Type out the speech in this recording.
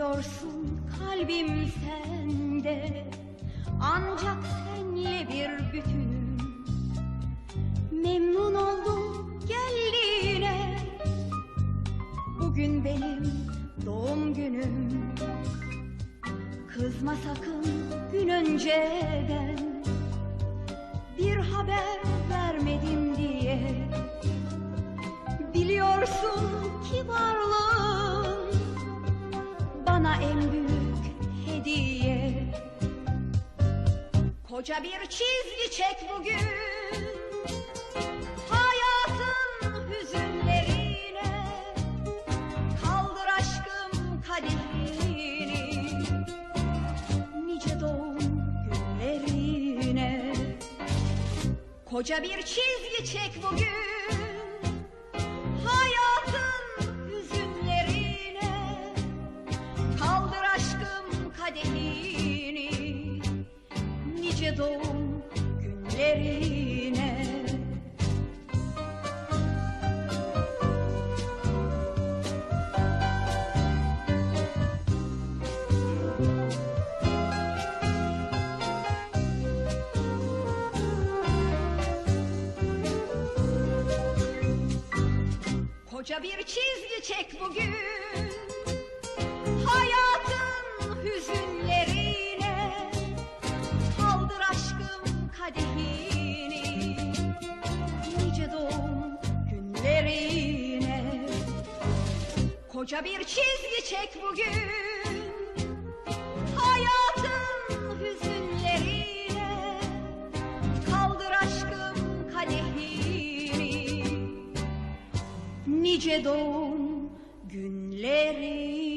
Biliyorsun kalbim sende. Ancak senle bir bütünüm. Memnun oldum geldiğine. Bugün benim doğum günüm. Kızma sakın gün önceden. Bir haber vermedim diye. Biliyorsun ki varlığın Bana en büyük hediye. Koca bir çizgi çek bugün. Hayatın hüzünlerine Kaldır aşkım kadehini Nice doğum günlerine. Koca bir çizgi çek bugün Doğum günlerine. Koca bir çizgi çek bugün. Hayatın hüzünlerine Koca bir çizgi çek bugün. Hayatın hüzünleriyle Kaldır aşkım kadehini. Nice doğum günleri